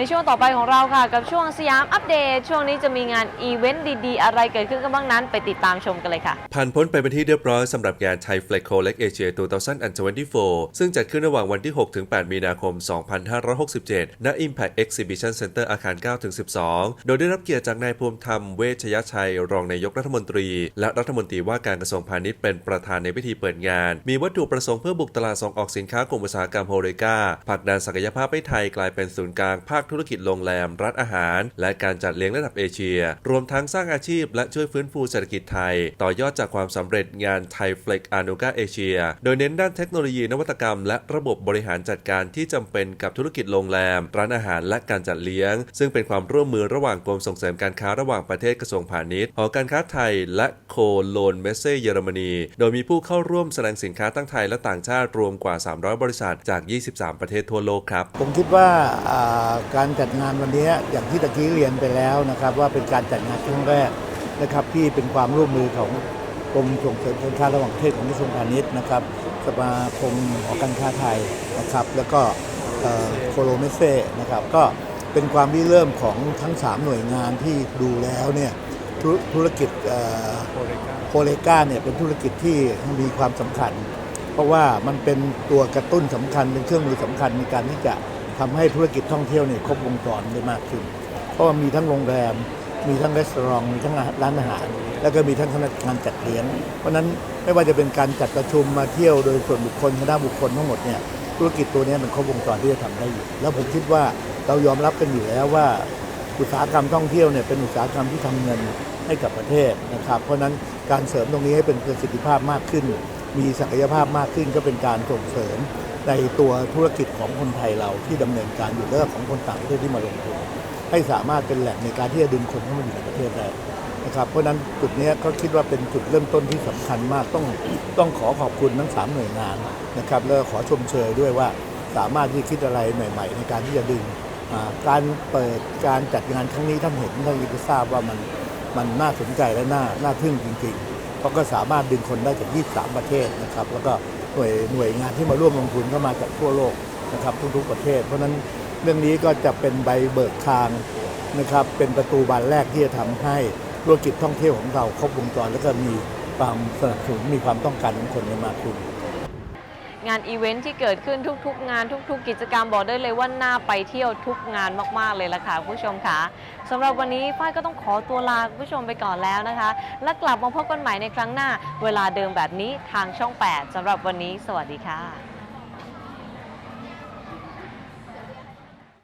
ในช่วงต่อไปของเราค่ะ กับช่วงสยามอัปเดต ช่วงนี้จะมีงานอีเวนต์ดีๆ อะไรเกิดขึ้นกันบ้างนั้น ไปติดตามชมกันเลยค่ะ ผ่านพ้นไปเป็นที่เรียบร้อยสำหรับงานไทย Flex c o l e c Asia 2024 ซึ่งจัดขึ้นระหว่างวันที่6-8มีนาคม 2567 ณ Impact Exhibition Center อาคาร9-12 โดยได้รับเกียรติจากนายภูมิธรรมเวชยชัย รองนายกรัฐมนตรี และรัฐมนตรีว่าการกระทรวงพาณิชย์เป็นประธานในพิธีเปิดงาน มีวัตถุประสงค์เพื่อบุกตลาดส่งออกสินค้ากลุ่มอุตสาหกรรมโฮเรกาผลักดันศักยภาพให้ไทยกลายเป็นศูนย์กลางภาคธุรกิจโรงแรมร้านอาหาร และการจัดเลี้ยงระดับเอเชีย รวมทั้งสร้างอาชีพและช่วยฟื้นฟูเศรษฐกิจไทย ต่อยอดจากความสำเร็จงานไทยเฟล็กอานูกาเอเชีย โดยเน้นด้านเทคโนโลยีนวัตกรรม และระบบบริหารจัดการที่จำเป็นกับธุรกิจโรงแรม ร้านอาหารและการจัดเลี้ยง ซึ่งเป็นความร่วมมือระหว่างกรมส่งเสริมการค้าระหว่างประเทศกระทรวงพาณิชย์หอการค้าไทยและโคโลนเมเซ่เยอรมนี โดยมีผู้เข้าร่วมแสดงสินค้าทั้งไทยและต่างชาติรวมกว่า 300 บริษัทจาก 23 ประเทศทั่วโลกครับ ผมคิดว่าอ่าการจัดงานวันนี้อย่างที่ตะกี้เรียนไปแล้วนะครับว่าเป็นการจัดงานครั้งแรกนะครับที่เป็นความร่วมมือของกรมส่งเสริมการค้าระหว่างประเทศของกระทรวงพาณิชย์นะครับสมาคมหอการค้าไทยนะครับ แล้วก็โคโลเมเซ่นะครับก็เป็นความริเริ่มของทั้ง 3 หน่วยงานที่ดูแล้วเนี่ย ธุธุรกิจโคเลกาเนี่ยเป็นธุรกิจที่มีความสำคัญ เพราะว่ามันเป็นตัวกระตุ้นสำคัญเป็นเครื่องมือสำคัญในการที่จะทำให้ธุรกิจท่องเที่ยวเนี่ยครบวงจรได้มากขึ้น เพราะว่ามีทั้งโรงแรม มีทั้งรีสอร์ทมีทั้งร้านอาหาร แล้วก็มีทั้งคณะงานจัดเลี้ยง เพราะนั้นไม่ว่าจะเป็นการจัดประชุมมาเที่ยวโดยส่วนบุคคลคณะบุคคลทั้งหมดเนี่ยธุรกิจตัวนี้มันครบวงจรที่จะทำได้อยู่แล้วผมคิดว่าเรายอมรับกันอยู่แล้วว่า อุตสาหกรรมท่องเที่ยวเนี่ยเป็นอุตสาหกรรมที่ทำเงินให้กับประเทศนะครับ เพราะฉะนั้นการเสริมตรงนี้ให้เป็นประสิทธิภาพมากขึ้น มีศักยภาพมากขึ้นก็เป็นการส่งเสริมในตัวธุรกิจของคนไทยเราที่ดำเนินการอยู่แล้วของคนต่างประเทศที่มาลงทุนให้สามารถเป็นแหล่งในการที่จะดึงคนเข้ามาอยู่ในประเทศได้นะครับเพราะนั้นจุดนี้ก็คิดว่าเป็นจุดเริ่มต้นที่สำคัญมากต้องต้องขอขอบคุณทั้งสามหน่วยงานนะครับแล้วขอชมเชยด้วยว่าสามารถที่คิดอะไรใหม่ ๆ ในการที่จะดึง การเปิดการจัดงานครั้งนี้ท่านเห็นท่านก็ทราบว่ามันมันน่าสนใจและน่าน่าทึ่งจริงๆ เพราะก็สามารถดึงคนได้จาก 23 ประเทศนะครับ แล้วก็หน่วยหน่วยงานที่มาร่วมลงทุนก็มาจากทั่วโลกนะครับทุกๆประเทศ เพราะฉะนั้นเรื่องนี้ก็จะเป็นใบเบิกทางนะครับ เป็นประตูบานแรกที่จะทำให้ธุรกิจท่องเที่ยวของเราครบวงจรแล้วก็มีความสนับสนุนมีความต้องการของคนเนี่ยมากขึ้น งานอีเวนท์ที่เกิดขึ้นทุกๆ งานทุก ๆ กิจกรรมบอกได้เลยว่าน่าไปเที่ยวทุกงานมากๆเลยล่ะค่ะคุณผู้ชมค่ะสำหรับวันนี้ฝ้ายก็ต้องขอตัวลาคุณผู้ชมไปก่อนแล้วนะคะ และกลับมาพบกันใหม่ในครั้งหน้า เวลาเดิมแบบนี้ทางช่อง 8สำหรับวันนี้ สวัสดีค่ะ